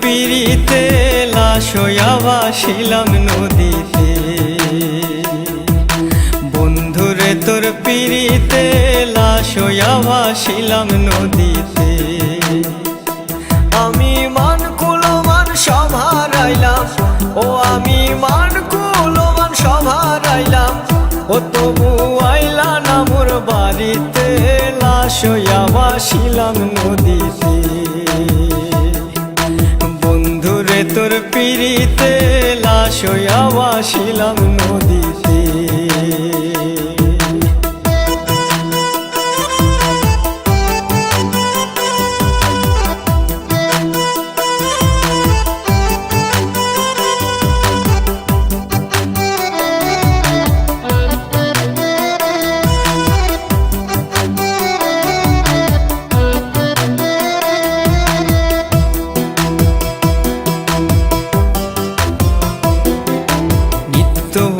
পিড়িতে লাশ হইয়া ভাসিলাম নদীতে। বন্ধুরে, তোর পিড়িতে লাশ হইয়া ভাসিলাম নদীতে। আমি মান কুলমান সভার আইলাম ও আমি মান কুলমান সভার আইলাম ও তবু আইলা না মোর বাড়িতে, লাশ হইয়া ভাসিলাম নদীতে। তোর পিড়িতে লাশ হইয়া নদীতে।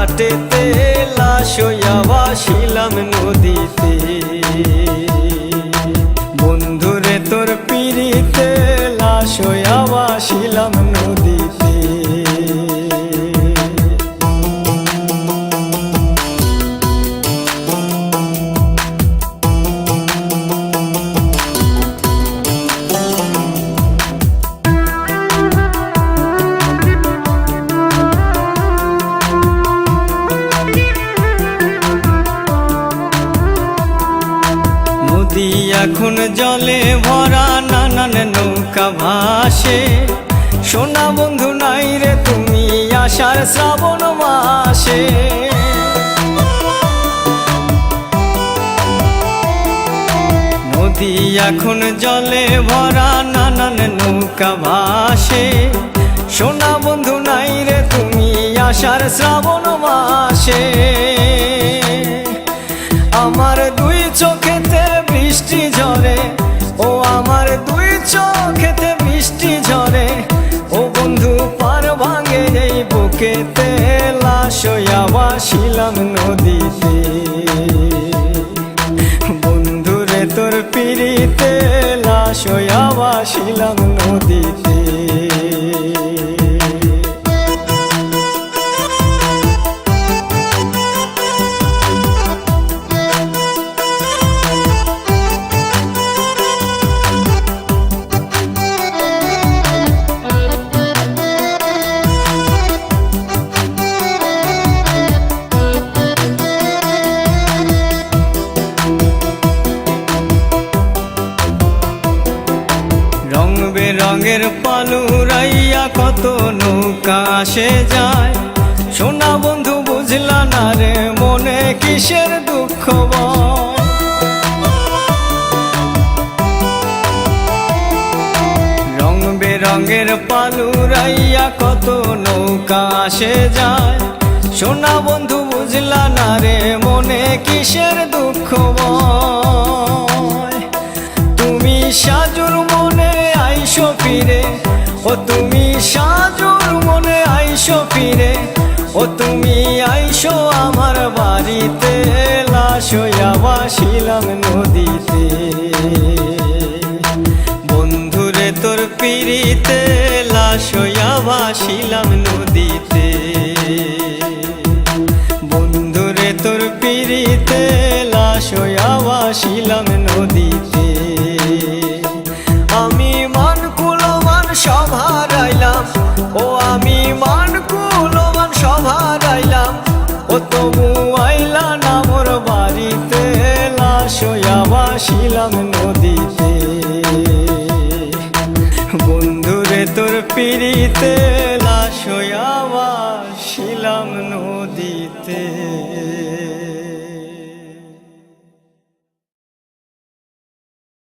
ঘাটেতে লাশয়া বাসিলাম নদীতে। বন্ধুরে তোর পিড়িতে লাশয়া হইয়া জলে ভরা নানান নৌকা ভাসে। সোনা বন্ধু নাই রে, তুমি আষাঢ় শ্রাবণ মাসে। নদী এখন জলে ভরা নানান নৌকা ভাসে। সোনা বন্ধু নাই রে, তুমি আষাঢ় শ্রাবণ মাসে। হইয়া ভাসিলাম নদীতে। বেরঙের পালুরাইয়া কত নৌকা আসে যায় সোনা বন্ধু বুঝলা না রে মনে কিসের দুঃখ বল? রং বেরঙের পালুরাইয়া কত নৌকা আসে যায় সোনা বন্ধু বুঝলা না রে মনে কিসের দুঃখ বয়? আইসো ফিরে, ও তুমি আইসো আমার বাড়িতে। লাশ ভাসিলাম নদীতে। বন্ধুরে তোর পিড়িতে, লাশ ভাসিলাম নদীতে। বন্ধুরে তোর পিড়িতে, লাশ ভাসিলাম নদীতে। ও তবু আইলা না মোর বাড়িতে লাশয়া বাসিলাম নদীতে। বন্ধুরে তোর পিড়িতে লাশয়া বাসিলাম নদীতে।